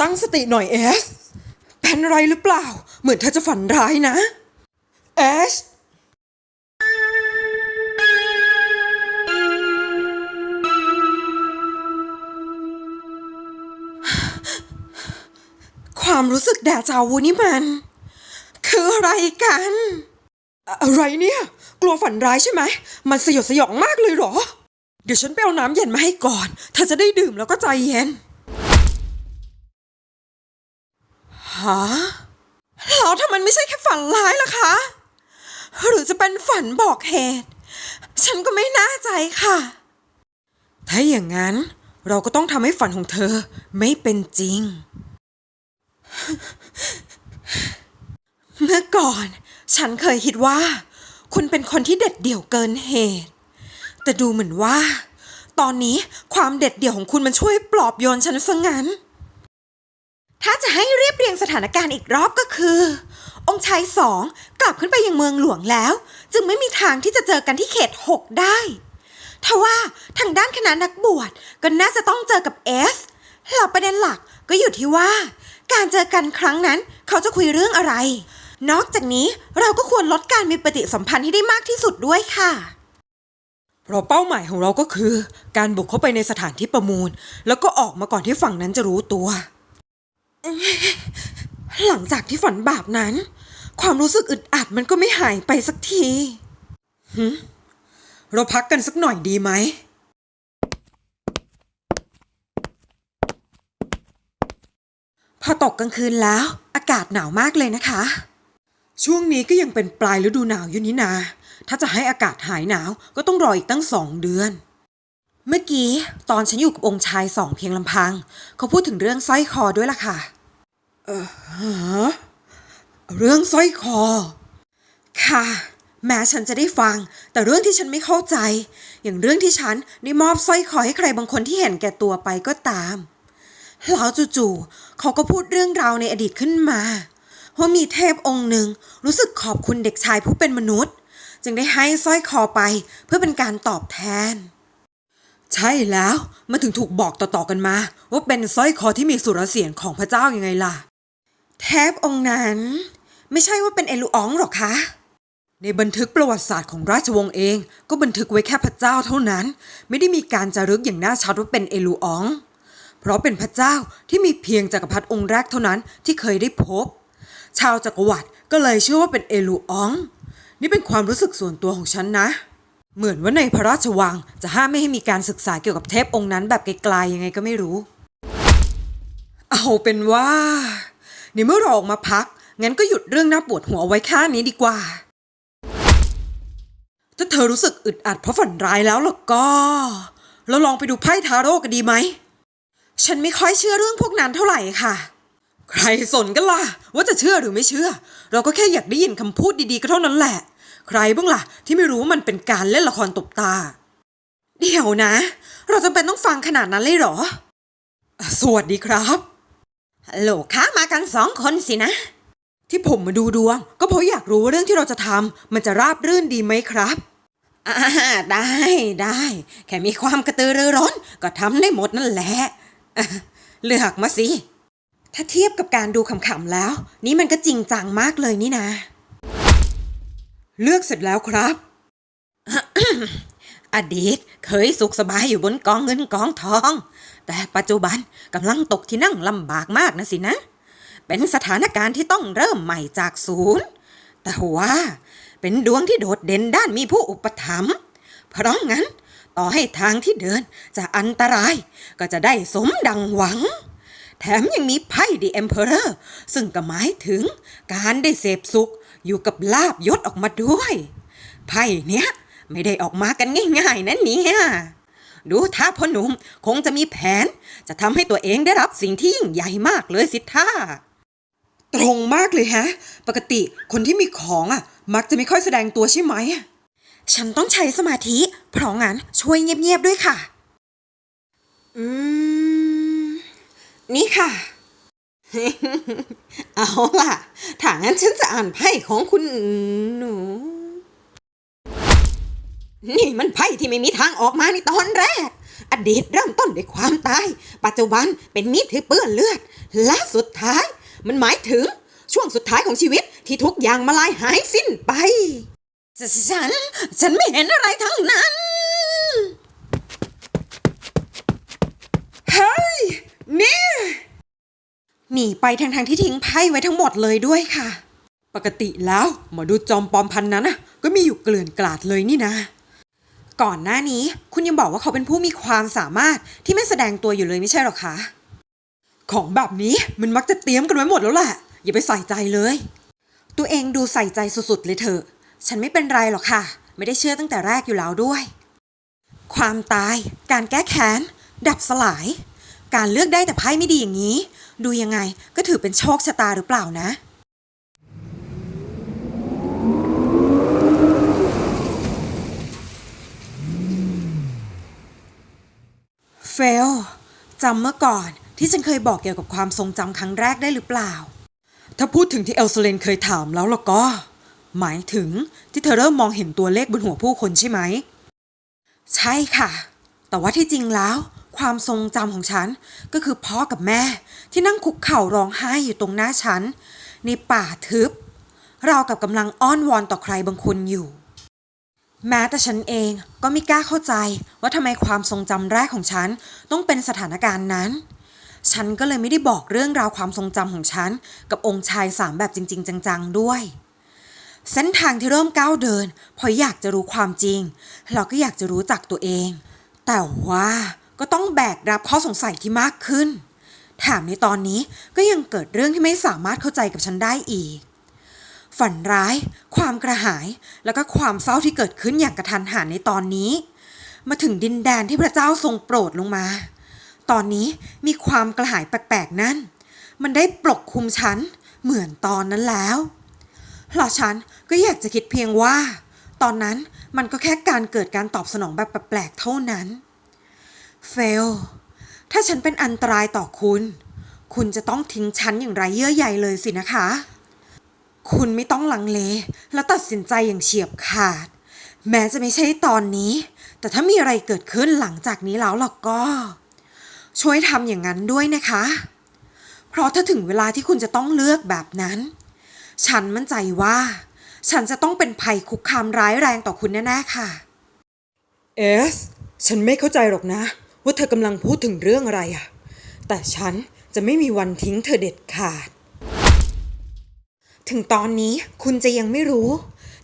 ตั้งสติหน่อยเอส เป็นอะไรหรือเปล่า เหมือนเธอจะฝันร้ายนะ เอสความรู้สึกแดจาวูนี่มัน คืออะไรกันอะอะไรเนี่ย กลัวฝันร้ายใช่ไหม มันสยดสยองมากเลยเหรอ เดี๋ยวฉันไปเอาน้ำเย็นมาให้ก่อน เธอจะได้ดื่มแล้วก็ใจเย็น ฮะแล้วถ้ามันไม่ใช่แค่ฝันร้ายล่ะคะ หรือจะเป็นฝันบอกเหตุ ฉันก็ไม่แน่ใจค่ะ ถ้าอย่างนั้นเราก็ต้องทำให้ฝันของเธอไม่เป็นจริง เมื่อก่อน ฉันเคยคิดว่า คุณเป็นคนที่เด็ดเดี่ยวเกินเหตุ แต่ดูเหมือนว่า ตอนนี้ความเด็ดเดี่ยวของคุณมันช่วยปลอบโยนฉันซะงั้น ถ้าจะให้เรียบเรียงสถานการณ์อีกรอบก็คือ องค์ชายสองกลับขึ้นไปยังเมืองหลวงแล้ว จึงไม่มีทางที่จะเจอกันที่เขตหกได้ทว่าทางด้านคณะนักบวชก็น่าจะต้องเจอกับเอสหลักประเด็นหลักก็อยู่ที่ว่า การเจอกันครั้งนั้นเขาจะคุยเรื่องอะไร นอกจากนี้เราก็ควรลดการมีปฏิสัมพันธ์ให้ได้มากที่สุดด้วยค่ะ เพราะเป้าหมายของเราก็คือ การบุกเข้าไปในสถานที่ประมูล แล้วก็ออกมาก่อนที่ฝั่งนั้นจะรู้ตัว หลังจากที่ฝันบาปนั้น ความรู้สึกอึดอัดมันก็ไม่หายไปสักทีหึเราพักกันสักหน่อยดีไหม พอตกกลางคืนแล้ว อากาศหนาวมากเลยนะคะ ช่วงนี้ก็ยังเป็นปลายฤดูหนาวอยู่นี่นา ถ้าจะให้อากาศหายหนาวก็ต้องรออีกตั้งสองเดือน เมื่อกี้ตอนฉันอยู่กับองค์ชายสองเพียงลำพัง เขาพูดถึงเรื่องสร้อยคอด้วยล่ะค่ะ เออเรื่องสร้อยคอ ค่ะ แม้ฉันจะได้ฟัง แต่เรื่องที่ฉันไม่เข้าใจ อย่างเรื่องที่ฉันได้มอบสร้อยคอให้ใครบางคนที่เห็นแก่ตัวไปก็ตามแล้วจู่ๆเขาก็พูดเรื่องราวในอดีตขึ้นมาว่ามีเทพองค์หนึ่งรู้สึกขอบคุณเด็กชายผู้เป็นมนุษย์ จึงได้ให้สร้อยคอไปเพื่อเป็นการตอบแทน ใช่แล้วมันถึงถูกบอกต่อๆกันมา ว่าเป็นสร้อยคอที่มีสุรเสียงของพระเจ้ายังไงล่ะ เทพองค์นั้น ไม่ใช่ว่าเป็นเอลูอองหรอกคะ ในบันทึกประวัติศาสตร์ของราชวงศ์เอง ก็บันทึกไว้แค่พระเจ้าเท่านั้น ไม่ได้มีการจารึกอย่างน่าชัดว่าเป็นเอลูออง เพราะเป็นพระเจ้าที่มีเพียงจักรพรรดิองค์แรกเท่านั้นที่เคยได้พบ ชาวจักรวรรดิก็เลยเชื่อว่าเป็นเอลูออง นี่เป็นความรู้สึกส่วนตัวของฉันนะ เหมือนว่าในพระราชวังจะห้ามไม่ให้มีการศึกษาเกี่ยวกับเทพองค์นั้นแบบไกลๆยังไงก็ไม่รู้ เอาเป็นว่า ในเมื่อเราออกมาพัก งั้นก็หยุดเรื่องน่าปวดหัวไว้แค่นี้ดีกว่า ถ้าเธอรู้สึกอึดอัดเพราะฝันร้ายแล้วล่ะก็ เราลองไปดูไพ่ทาโร่กันดีไหม ฉันไม่ค่อยเชื่อเรื่องพวกนั้นเท่าไหร่ค่ะ ใครสนกันล่ะ ว่าจะเชื่อหรือไม่เชื่อ เราก็แค่อยากได้ยินคำพูดดีๆก็เท่านั้นแหละ ใครบ้างล่ะ ที่ไม่รู้ว่ามันเป็นการเล่นละครตบตา เดี๋ยวนะ เราจำเป็นต้องฟังขนาดนั้นเลยเหรอ สวัสดีครับ ฮัลโหลคะมากันสองคนสินะ ที่ผมมาดูดวง ก็เพราะอยากรู้ว่าเรื่องที่เราจะทำมันจะราบรื่นดีไหมครับอ่าได้ได้ แค่มีความกระตือรือร้น ก็ทำได้หมดนั่นแหละอะเลือกมาสิ ถ้าเทียบกับการดูขำๆแล้ว นี่มันก็จริงจังมากเลยนี่นะ เลือกเสร็จแล้วครับ อดีตเคยสุขสบายอยู่บนกองเงินกองทอง แต่ปัจจุบันกำลังตกที่นั่งลำบากมากนะสินะ เป็นสถานการณ์ที่ต้องเริ่มใหม่จากศูนย์ แต่ว่า เป็นดวงที่โดดเด่นด้านมีผู้อุปถัมภ์ เพราะงั้น ต่อให้ทางที่เดินจะอันตรายก็จะได้สมดังหวัง แถมยังมีไพ่ดีเอ็มเพอเรอร์ซึ่งก็หมายถึงการได้เสพสุขอยู่กับลาบยศออกมาด้วย ไพ่เนี้ยไม่ได้ออกมากันง่ายๆนะเนี่ย ดูท่าพ่อหนุ่มคงจะมีแผน จะทำให้ตัวเองได้รับสิ่งที่ยิ่งใหญ่มากเลยสิท่า ตรงมากเลยฮะ ปกติคนที่มีของอะ มักจะไม่ค่อยแสดงตัวใช่ไหม ฉันต้องใช้สมาธิ เพราะงั้นช่วยเงียบๆด้วยค่ะ อืม นี่ค่ะ เอาล่ะ ถ้างั้นฉันจะอ่านไพ่ของคุณหนู นี่มันไพ่ที่ไม่มีทางออกมาในตอนแรก อดีตเริ่มต้นด้วยความตาย ปัจจุบันเป็นมีดที่เปื้อนเลือด และสุดท้าย มันหมายถึงช่วงสุดท้ายของชีวิตที่ทุกอย่างมาลายหายสิ้นไป ฉัน ฉันไม่เห็นอะไรทั้งนั้น เฮ้ย นี่ หนีไปทั้งทางที่ทิ้งไพ่ไว้ทั้งหมดเลยด้วยค่ะ ปกติแล้วหมอดูจอมปลอมพันนั้นน่ะ ก็มีอยู่เกลื่อนกลาดเลยนี่นะ ก่อนหน้านี้คุณยังบอกว่าเขาเป็นผู้มีความสามารถที่ไม่แสดงตัวอยู่เลยไม่ใช่หรอคะ ของแบบนี้มันมักจะเตรียมกันไว้หมดแล้วแหละ อย่าไปใส่ใจเลย ตัวเองดูใส่ใจสุดๆเลยเถอะ ฉันไม่เป็นไรหรอกค่ะ ไม่ได้เชื่อตั้งแต่แรกอยู่แล้วด้วย ความตาย การแก้แค้น ดับสลาย การเลือกได้แต่ไพ่ไม่ดีอย่างนี้ ดูยังไงก็ถือเป็นโชคชะตาหรือเปล่านะ เฟลจำเมื่อก่อนที่ฉันเคยบอกเกี่ยวกับความทรงจำครั้งแรกได้หรือเปล่า ถ้าพูดถึงที่เอลโซเลนเคยถามแล้วล่ะก็ หมายถึงที่เธอเริ่มมองเห็นตัวเลขบนหัวผู้คนใช่ไหม ใช่ค่ะ แต่ว่าที่จริงแล้ว ความทรงจำของฉันก็คือพ่อกับแม่ ที่นั่งคุกเข่าร้องไห้อยู่ตรงหน้าฉันในป่าทึบ เรากับกำลังอ้อนวอนต่อใครบางคนอยู่ แม้แต่ฉันเองก็ไม่กล้าเข้าใจว่าทำไมความทรงจำแรกของฉันต้องเป็นสถานการณ์นั้น ฉันก็เลยไม่ได้บอกเรื่องราวความทรงจำของฉัน กับองค์ชายสามแบบจริง ๆ จังๆด้วย เส้นทางที่เริ่มก้าวเดินเพราะอยากจะรู้ความจริง เราก็อยากจะรู้จักตัวเอง แต่ว่าก็ต้องแบกรับข้อสงสัยที่มากขึ้นแถมในตอนนี้ก็ยังเกิดเรื่องที่ไม่สามารถเข้าใจกับฉันได้อีก ฝันร้าย ความกระหาย แล้วก็ความเศร้าที่เกิดขึ้นอย่างกระทันหันในตอนนี้ มาถึงดินแดนที่พระเจ้าทรงโปรดลงมา ตอนนี้มีความกระหายแปลกๆ นั่นมันได้ปกคลุมฉันเหมือนตอนนั้นแล้วเพราะฉันก็อยากจะคิดเพียงว่า ตอนนั้นมันก็แค่การเกิดการตอบสนองแบบแปลกๆ เท่านั้นเฟลถ้าฉันเป็นอันตรายต่อคุณ คุณจะต้องทิ้งฉันอย่างไรเยื่อใยเลยสินะคะ คุณไม่ต้องลังเล แล้วตัดสินใจอย่างเฉียบขาด แม้จะไม่ใช่ตอนนี้ แต่ถ้ามีอะไรเกิดขึ้นหลังจากนี้แล้วล่ะก็ ช่วยทำอย่างนั้นด้วยนะคะ เพราะถ้าถึงเวลาที่คุณจะต้องเลือกแบบนั้น ฉันมั่นใจว่า ฉันจะต้องเป็นภัยคุกคามร้ายแรงต่อคุณแน่ๆค่ะ เอส ฉันไม่เข้าใจหรอกนะ ว่าเธอกำลังพูดถึงเรื่องอะไรอะแต่ฉันจะไม่มีวันทิ้งเธอเด็ดขาด ถึงตอนนี้คุณจะยังไม่รู้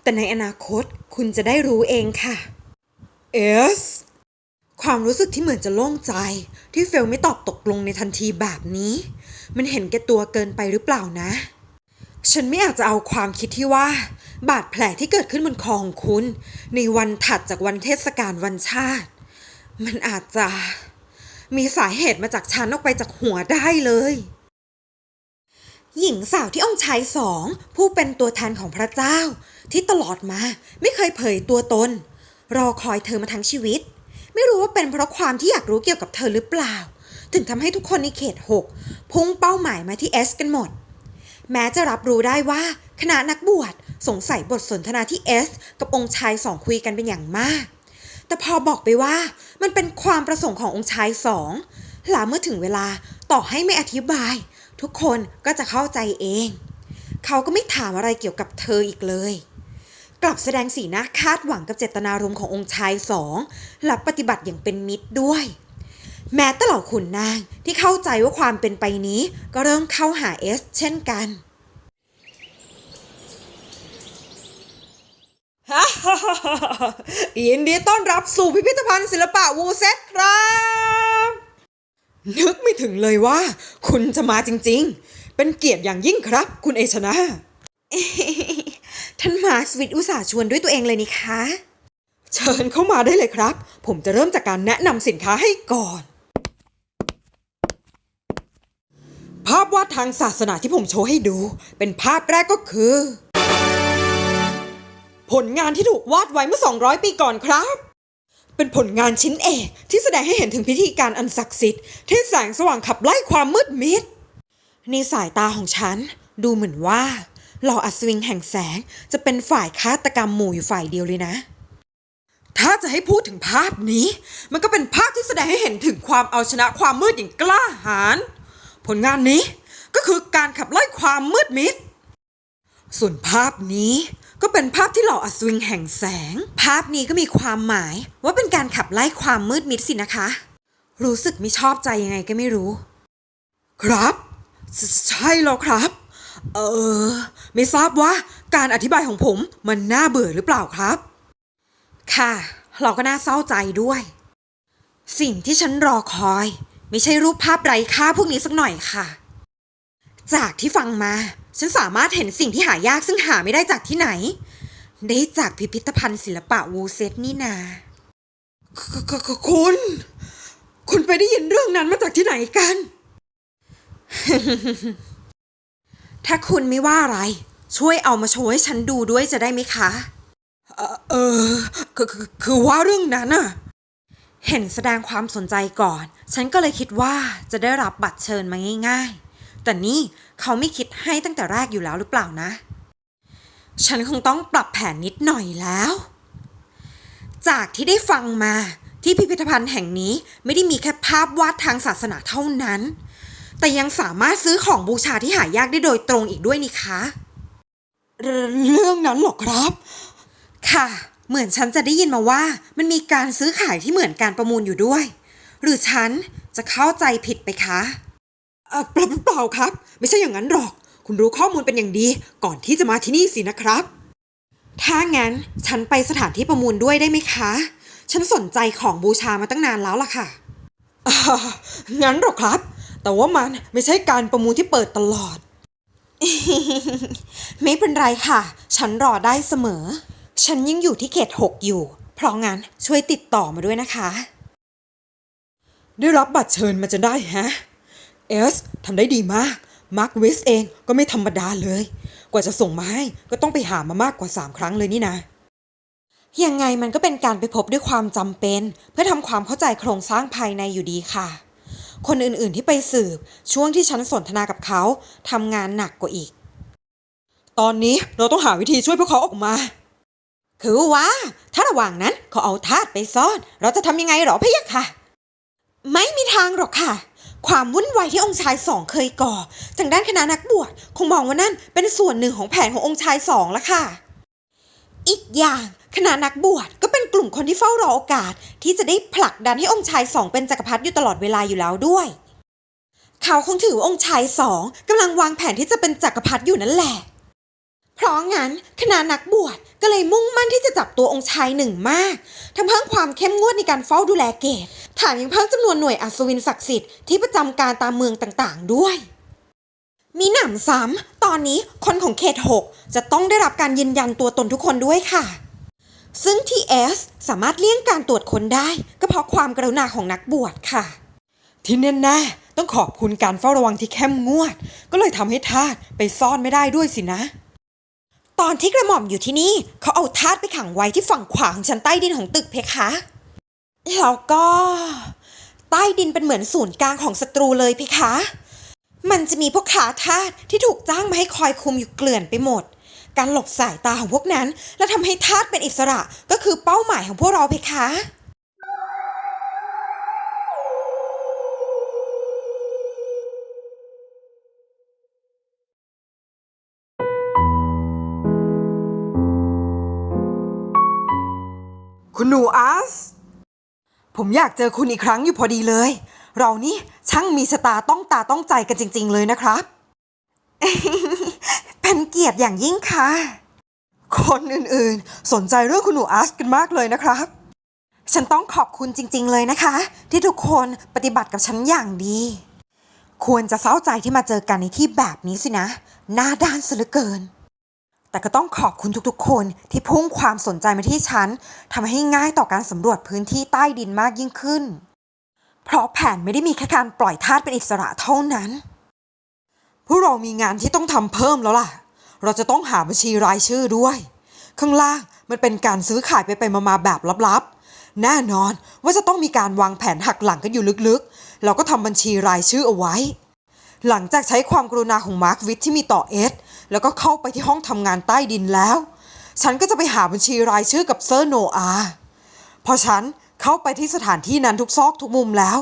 แต่ในอนาคตคุณจะได้รู้เองค่ะเอสความรู้สึกที่เหมือนจะโล่งใจ ที่เฟลไม่ตอบตกลงในทันทีแบบนี้ มันเห็นแก่ตัวเกินไปหรือเปล่านะ ฉันไม่อาจจะเอาความคิดที่ว่า บาดแผลที่เกิดขึ้นบนคอของคุณ ในวันถัดจากวันเทศกาลวันชาติ มันอาจจะ มีสาเหตุมาจากฉันออกไปจากหัวได้เลย หญิงสาวที่องค์ชายสองผู้เป็นตัวแทนของพระเจ้า ที่ตลอดมาไม่เคยเผยตัวตน รอคอยเธอมาทั้งชีวิต ไม่รู้ว่าเป็นเพราะความที่อยากรู้เกี่ยวกับเธอหรือเปล่า ถึงทำให้ทุกคนในเขตหกพุ่งเป้าหมายมาที่เอสกันหมด แม้จะรับรู้ได้ว่าคณะนักบวชสงสัยบทสนทนาที่เอสกับองค์ชายสองคุยกันเป็นอย่างมาก แต่พอบอกไปว่ามันเป็นความประสงค์ขององค์ชายสองหลาเมื่อถึงเวลาต่อให้ไม่อธิบาย ทุกคนก็จะเข้าใจเอง เขาก็ไม่ถามอะไรเกี่ยวกับเธออีกเลย กลับแสดงสีหน้าคาดหวังกับเจตนารมณ์ขององค์ชายสองและปฏิบัติอย่างเป็นมิตรด้วย แม้แต่เหล่าขุนนางที่เข้าใจว่าความเป็นไปนี้ก็เริ่มเข้าหาเอส เช่นกันยินดีต้อนรับสู่พิพิธภัณฑ์ศิลปะวูเซตครับ นึกไม่ถึงเลยว่า คุณจะมาจริง ๆ เป็นเกียรติอย่างยิ่งครับ คุณเอชนะ ท่านมาร์คสวิตอุตส่าห์ชวนด้วยตัวเองเลยนี่คะ เชิญเข้ามาได้เลยครับ ผมจะเริ่มจากการแนะนำสินค้าให้ก่อน ภาพวาดทางศาสนาที่ผมโชว์ให้ดู เป็นภาพแรกก็คือ ผลงานที่ถูกวาดไว้เมื่อ 200 ปีก่อนครับ เป็นผลงานชิ้นเอกที่แสดงให้เห็นถึงพิธีการอันศักดิ์สิทธิ์ที่แสงสว่างขับไล่ความมืดมิดในสายตาของฉัน ดูเหมือนว่าหล่ออัศวินแห่งแสงจะเป็นฝ่ายฆาตกรรมหมู่อยู่ฝ่ายเดียวเลยนะ ถ้าจะให้พูดถึงภาพนี้ มันก็เป็นภาพที่แสดงให้เห็นถึงความเอาชนะความมืดอย่างกล้าหาญผลงานนี้ก็คือการขับไล่ความมืดมิดส่วนภาพนี้ ก็เป็นภาพที่หล่ออัศวินแห่งแสง ภาพนี้ก็มีความหมาย ว่าเป็นการขับไล่ความมืดมิดสินะคะ รู้สึกไม่ชอบใจยังไงก็ไม่รู้ ครับใชใช่แล้วครับ เออ ไม่ทราบว่าการอธิบายของผมมันน่าเบื่อหรือเปล่าครับ ค่ะ เราก็น่าเศร้าใจด้วย สิ่งที่ฉันรอคอย ไม่ใช่รูปภาพไร้ค่าพวกนี้สักหน่อยค่ะ จากที่ฟังมา ฉันสามารถเห็นสิ่งที่หายากซึ่งหาไม่ได้จากที่ไหน ได้จากพิพิธภัณฑ์ศิลปะวูเซตนี่นาคคคคุณ คุณไปได้ยินเรื่องนั้นมาจากที่ไหนกัน ถ้าคุณไม่ว่าอะไร ช่วยเอามาโชว์ให้ฉันดูด้วยจะได้ไหมคะ เอ่อเออคือคือคือว่าเรื่องนั้นน่ะเห็นแสดงความสนใจก่อน ฉันก็เลยคิดว่าจะได้รับบัตรเชิญมาง่าย ๆ แต่นี่ เขาไม่คิดให้ตั้งแต่แรกอยู่แล้วหรือเปล่านะ ฉันคงต้องปรับแผนนิดหน่อยแล้ว จากที่ได้ฟังมาที่พิพิธภัณฑ์แห่งนี้ไม่ได้มีแค่ภาพวาดทางศาสนาเท่านั้น แต่ยังสามารถซื้อของบูชาที่หายากได้โดยตรงอีกด้วยนี่คะเรื่องนั้นหรอครับ ค่ะ เหมือนฉันจะได้ยินมาว่า มันมีการซื้อขายที่เหมือนการประมูลอยู่ด้วย หรือฉันจะเข้าใจผิดไปคะ เออเปล่าเปล่าครับ ไม่ใช่อย่างนั้นหรอก คุณรู้ข้อมูลเป็นอย่างดีก่อนที่จะมาที่นี่สินะครับ ถ้างั้นฉันไปสถานที่ประมูลด้วยได้ไหมคะ ฉันสนใจของบูชามาตั้งนานแล้วล่ะค่ะอ่างั้นหรอครับ แต่ว่ามันไม่ใช่การประมูลที่เปิดตลอด ไม่เป็นไรค่ะ ฉันรอได้เสมอ ฉันยังอยู่ที่เขตหกอยู่ เพราะงั้นช่วยติดต่อมาด้วยนะคะ ได้รับบัตรเชิญมาจะได้ฮะ เอสทำได้ดีมาก มาร์ควิสเองก็ไม่ธรรมดาเลย กว่าจะส่งมาให้ก็ต้องไปหามามากกว่า 3 ครั้งเลยนี่นะ ยังไงมันก็เป็นการไปพบด้วยความจำเป็น เพื่อทำความเข้าใจโครงสร้างภายในอยู่ดีค่ะ คนอื่นๆที่ไปสืบช่วงที่ฉันสนทนากับเขาทำงานหนักกว่าอีก ตอนนี้เราต้องหาวิธีช่วยพวกเขาออกมา คือว่า ถ้าระหว่างนั้นเขาเอาทาสไปซ่อน เราจะทำยังไงหรอพี่ยะค่ะ ไม่มีทางหรอกค่ะ ความวุ่นวายที่องค์ชายสองเคยก่อทางด้านคณะนักบวชคงมองว่านั่นเป็นส่วนหนึ่งของแผนขององค์ชายสองละค่ะ อีกอย่างคณะนักบวชก็เป็นกลุ่มคนที่เฝ้ารอโอกาส ที่จะได้ผลักดันให้องค์ชายสองเป็นจักรพรรดิอยู่ตลอดเวลาอยู่แล้วด้วย เขาคงถือว่าองค์ชายสองกำลังวางแผนที่จะเป็นจักรพรรดิอยู่นั่นแหละ เพราะงั้นคณะนักบวชก็เลยมุ่งมั่นที่จะจับตัวองค์ชายหนึ่งมากทำเพิ่มความเข้มงวดในการเฝ้าดูแลเกตแถมยังเพิ่มจำนวนหน่วยอัศวินศักดิ์สิทธิ์ที่ประจำการตามเมืองต่างๆ ด้วย มีหนำซ้ำตอนนี้คนของเขต 6 จะต้องได้รับการยืนยันตัวตนทุกคนด้วยค่ะ ซึ่ง TS สามารถเลี่ยงการตรวจค้นได้ ก็เพราะความกรุณาของนักบวชค่ะ ที่แน่ๆต้องขอบคุณการเฝ้าระวังที่เข้มงวด ก็เลยทำให้ทาสไปซ่อนไม่ได้ด้วยสินะ ตอนที่กระหม่อมอยู่ที่นี่ เขาเอาทาสไปขังไว้ที่ฝั่งขวาของชั้นใต้ดินของตึกเพคะแล้วก็ ใต้ดินเป็นเหมือนศูนย์กลางของศัตรูเลยเพคะ มันจะมีพวกขาทาสที่ถูกจ้างมาให้คอยคุมอยู่เกลื่อนไปหมด การหลบสายตาของพวกนั้น และทำให้ทาสเป็นอิสระก็คือเป้าหมายของพวกเราเพคะ คุณหนูอาสผมอยากเจอคุณอีกครั้งอยู่พอดีเลย เรานี่ช่างมีชะตาต้องตาต้องใจกันจริง ๆ เลยนะครับ เป็นเกียรติอย่างยิ่งค่ะ คนอื่นๆ สนใจเรื่องคุณหนูอาร์ตกันมากเลยนะครับ ฉันต้องขอบคุณจริง ๆ เลยนะคะ ที่ทุกคนปฏิบัติกับฉันอย่างดี ควรจะเศร้าใจที่มาเจอกันในที่แบบนี้สินะ หน้าด้านซะเหลือเกิน แต่ก็ต้องขอบคุณทุกๆ คนที่พุ่งความสนใจมาที่ฉันทำให้ง่ายต่อการสำรวจพื้นที่ใต้ดินมากยิ่งขึ้น เพราะแผนไม่ได้มีแค่การปล่อยทาสเป็นอิสระเท่านั้น พวกเรามีงานที่ต้องทำเพิ่มแล้วล่ะ เราจะต้องหาบัญชีรายชื่อด้วย ข้างล่างมันเป็นการซื้อขายไปไปมาๆแบบลับๆ แน่นอนว่าจะต้องมีการวางแผนหักหลังกันอยู่ลึกๆ เราก็ทำบัญชีรายชื่อเอาไว้ หลังจากใช้ความกรุณาของมาร์ควิทที่มีต่อเอส แล้วก็เข้าไปที่ห้องทำงานใต้ดินแล้ว ฉันก็จะไปหาบัญชีรายชื่อกับเซอร์โนอาพอฉันเข้าไปที่สถานที่นั้นทุกซอกทุกมุมแล้ว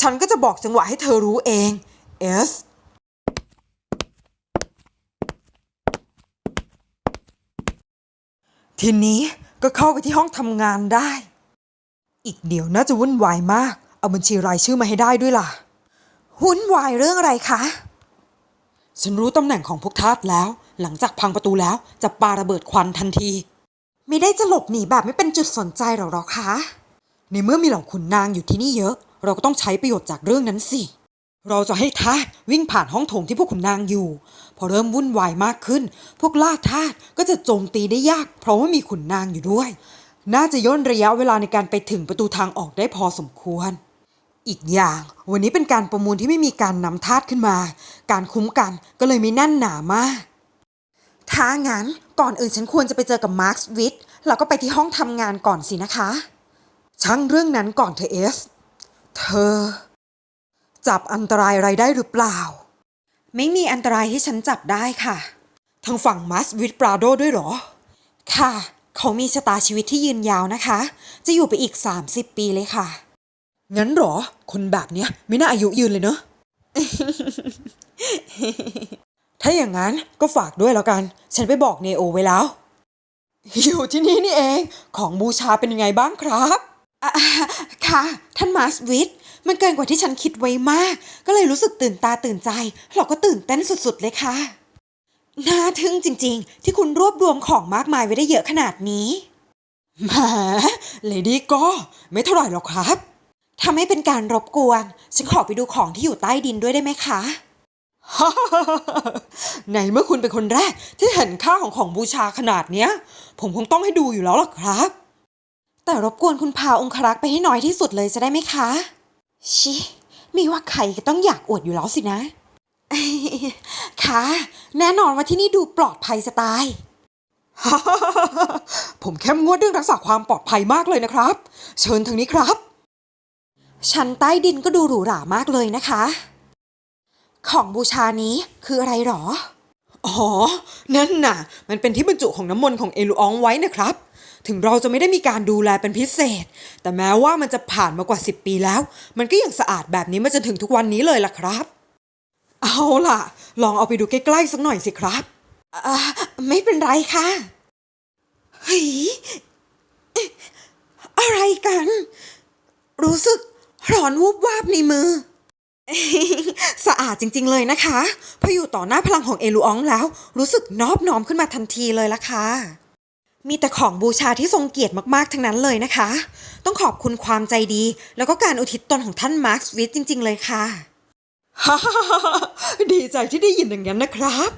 ฉันก็จะบอกจังหวะให้เธอรู้เองเอสทีนี้ก็เข้าไปที่ห้องทำงานได้ อีกเดี๋ยวน่าจะวุ่นวายมาก เอาบัญชีรายชื่อมาให้ได้ด้วยล่ะ วุ่นวายเรื่องอะไรคะ ฉันรู้ตำแหน่งของพวกทาสแล้ว หลังจากพังประตูแล้วจะปาระเบิดควันทันที ไม่ได้จะหลบหนีแบบไม่เป็นจุดสนใจหรอกหรอคะ ในเมื่อมีเหล่าขุนนางอยู่ที่นี่เยอะ เราก็ต้องใช้ประโยชน์จากเรื่องนั้นสิ เราจะให้ทาสวิ่งผ่านห้องโถงที่พวกขุนนางอยู่ พอเริ่มวุ่นวายมากขึ้น พวกล่าทาสก็จะโจมตีได้ยาก เพราะว่ามีขุนนางอยู่ด้วย น่าจะย่นระยะเวลาในการไปถึงประตูทางออกได้พอสมควร อีกอย่าง วันนี้เป็นการประมูลที่ไม่มีการนำทาสขึ้นมา การคุ้มกันก็เลยไม่แน่นหนามากถ้างั้นก่อนอื่นฉันควรจะไปเจอกับมาร์ควิทแล้วก็ไปที่ห้องทำงานก่อนสินะคะ ช่างเรื่องนั้นก่อนเธอเอสเธอ จับอันตรายอะไรได้หรือเปล่า ไม่มีอันตรายที่ฉันจับได้ค่ะ ทางฝั่งมาร์ควิทปราโดด้วยหรอ ค่ะ เขามีชะตาชีวิตที่ยืนยาวนะคะ จะอยู่ไปอีก 30 ปีเลยค่ะ งั้นเหรอ คนแบบเนี้ยไม่น่าอายุยืนเลยเนอะ ถ้าอย่างนั้นก็ฝากด้วยแล้วกัน ฉันไปบอกเนโอไว้แล้ว อยู่ที่นี่นี่เอง ของบูชาเป็นยังไงบ้างครับอะค่ะ ท่านมาสวิทมันเกินกว่าที่ฉันคิดไว้มาก ก็เลยรู้สึกตื่นตาตื่นใจ เราก็ตื่นเต้นสุดๆเลยค่ะ น่าทึ่งจริง ๆ ที่คุณรวบรวมของมากมายไว้ได้เยอะขนาดนี้แหมเลดี้ก็ไม่เท่าไหร่หรอกครับ ถ้าไม่เป็นการรบกวน ฉันขอไปดูของที่อยู่ใต้ดินด้วยได้ไหมคะในเมื่อคุณเป็นคนแรก ที่เห็นค่าของของบูชาขนาดเนี้ย ผมคงต้องให้ดูอยู่แล้วล่ะครับ แต่รบกวนคุณพาองครักษ์ไปให้น้อยที่สุดเลยจะได้ไหมคะ ชิ มีว่าใครก็ต้องอยากอวดอยู่แล้วสินะ ค่ะ แน่นอนว่าที่นี่ดูปลอดภัยสไตล์ผมเข้มงวดเรื่องรักษาความปลอดภัยมากเลยนะครับ เชิญทางนี้ครับ ชั้นใต้ดินก็ดูหรูหรามากเลยนะคะ ของบูชานี้คืออะไรหรอ อ๋อ นั่นน่ะ มันเป็นที่บรรจุของน้ำมนต์ของเอลูอองไว้นะครับ ถึงเราจะไม่ได้มีการดูแลเป็นพิเศษ แต่แม้ว่ามันจะผ่านมากว่า 10 ปีแล้ว มันก็ยังสะอาดแบบนี้มาจนถึงทุกวันนี้เลยล่ะครับ เอาล่ะ ลองเอาไปดูใกล้ๆสักหน่อยสิครับอ่าไม่เป็นไรค่ะเฮ้ยเอ๊ะอะไรกัน รู้สึก ร้อนวูบวาบในมือ สะอาดจริง ๆ เลยนะคะพออยู่ต่อหน้าพลังของเอลูอองแล้ว รู้สึกนอบน้อมขึ้นมาทันทีเลยล่ะค่ะมีแต่ของบูชาที่ทรงเกียรติมากๆ ทั้งนั้นเลยนะคะ ต้องขอบคุณความใจดี แล้วก็การอุทิศตนของท่านมาร์คสวิทจริง ๆ เลยค่ะดีใจที่ได้ยินอย่างนั้นนะครับ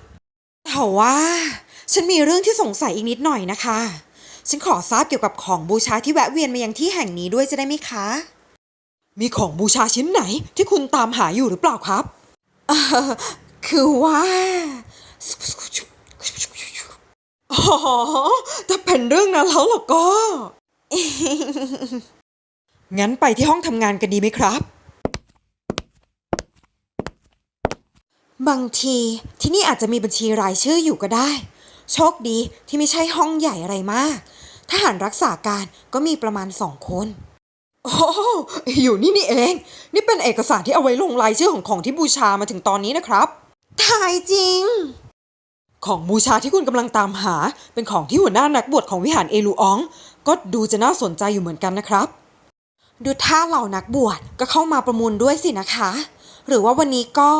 แต่ว่า ฉันมีเรื่องที่สงสัยอีกนิดหน่อยนะคะ ฉันขอทราบเกี่ยวกับของบูชาที่แวะเวียนมายังที่แห่งนี้ด้วยจะได้ไหมคะ มีของบูชาชิ้นไหนที่คุณตามหาอยู่หรือเปล่าครับเอ่อคือว่า อ๋อถ้าเป็นเรื่องนั้นแล้วล่ะก็ งั้นไปที่ห้องทำงานกันดีไหมครับ บางทีที่นี่อาจจะมีบัญชีรายชื่ออยู่ก็ได้ โชคดีที่ไม่ใช่ห้องใหญ่อะไรมาก ทหารรักษาการก็มีประมาณสองคน โอ้อยู่นี่นี่เอง นี่เป็นเอกสารที่เอาไว้ลงรายชื่อของของที่บูชามาถึงตอนนี้นะครับทายจริง ของบูชาที่คุณกำลังตามหา เป็นของที่หัวหน้านักบวชของวิหารเอลูออง ก็ดูจะน่าสนใจอยู่เหมือนกันนะครับ ดูท่าเหล่านักบวชก็เข้ามาประมูลด้วยสินะคะ หรือว่าวันนี้ก็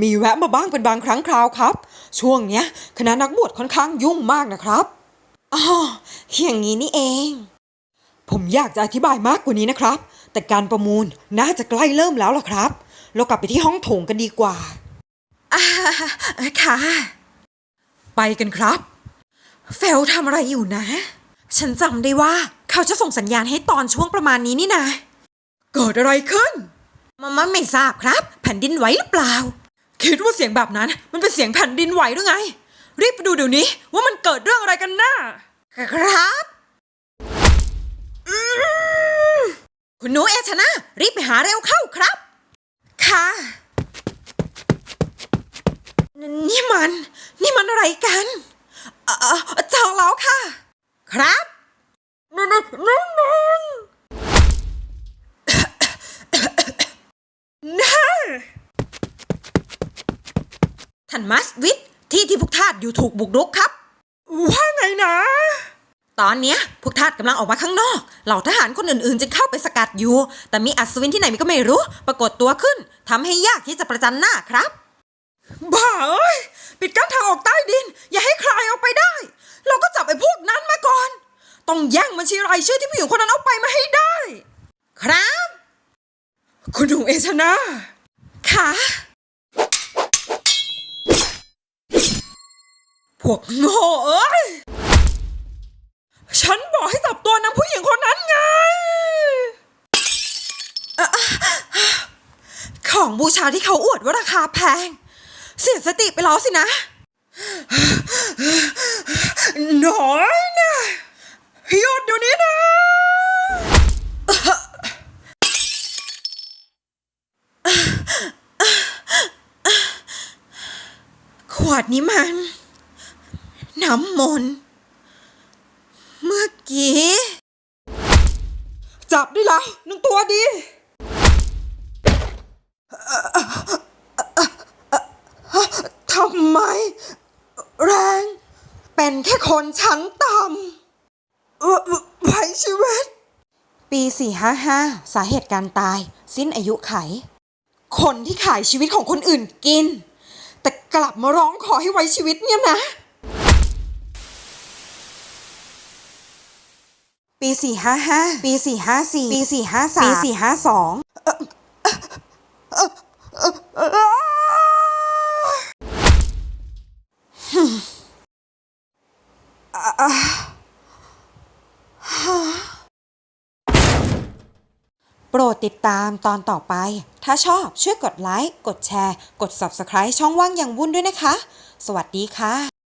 มีแวะมาบ้างเป็นบางครั้งคราวครับ ช่วงเนี้ยคณะนักบวชค่อนข้างยุ่งมากนะครับอ๋ออย่างนี้นี่เอง ผมอยากจะอธิบายมากกว่านี้นะครับ แต่การประมูลน่าจะใกล้เริ่มแล้วล่ะครับ เรากลับไปที่ห้องโถงกันดีกว่าอ่าค่ะ ไปกันครับ เฟลทำอะไรอยู่นะ ฉันจำได้ว่าเขาจะส่งสัญญาณให้ตอนช่วงประมาณนี้นี่นะ เกิดอะไรขึ้นมามันไม่ทราบครับ แผ่นดินไหวหรือเปล่า คิดว่าเสียงแบบนั้น มันเป็นเสียงแผ่นดินไหวหรือไง รีบไปดูเดี๋ยวนี้ว่ามันเกิดเรื่องอะไรกันน่ะครับอืม คุณหนูเอชนะ รีบไปหาเร็วเข้าครับ ค่ะ นี่มัน นี่มันอะไรกันเอ่อเจอแล้วค่ะ ครับนั่นนั่นนั่นนั่นน่าท่านมัสวิทที่ที่พวกทาสอยู่ถูกบุกรุกครับ ว่าไงนะ ตอนเนี้ยพวกทาสกำลังออกมาข้างนอก เหล่าทหารคนอื่นๆ จึงเข้าไปสกัดอยู่ แต่มีอัศวินที่ไหนก็ไม่รู้ ปรากฏตัวขึ้นทำให้ยากที่จะประจันหน้าครับ บ้าเอ้ย ปิดกั้นทางออกใต้ดิน อย่าให้ใครออกไปได้ เราก็จับไอ้พวกนั้นมาก่อน ต้องแย่งบัญชีรายชื่อที่ผู้หญิงคนนั้นเอาไปมาให้ได้ ครับ คุณหนูเอชนาค่ะพวกโง่เอ้ย ฉันบอกให้จับตัวนางผู้หญิงคนนั้นไง ของบูชาที่เขาอวดว่าราคาแพง เสียสติไปแล้วสินะ น้อยนะหยุดเดี๋ยวนี้นะขวดนี้มัน น้ำมนต์ กี้จับได้แล้วหนึ่งตัวดี ทำไม แรง เป็นแค่คนชั้นต่ำไว้ชีวิต ปี 455 สาเหตุการตาย สิ้นอายุไข คนที่ขายชีวิตของคนอื่นกิน แต่กลับมาร้องขอให้ไว้ชีวิตเนี่ยนะ ปี 455 ปี 454 ปี 453 ปี 452 โปรดติดตามตอนต่อไป ถ้าชอบช่วยกดไลค์ กดแชร์ กด Subscribe ช่องว่างอย่างวุ่นด้วยนะคะ สวัสดีค่ะ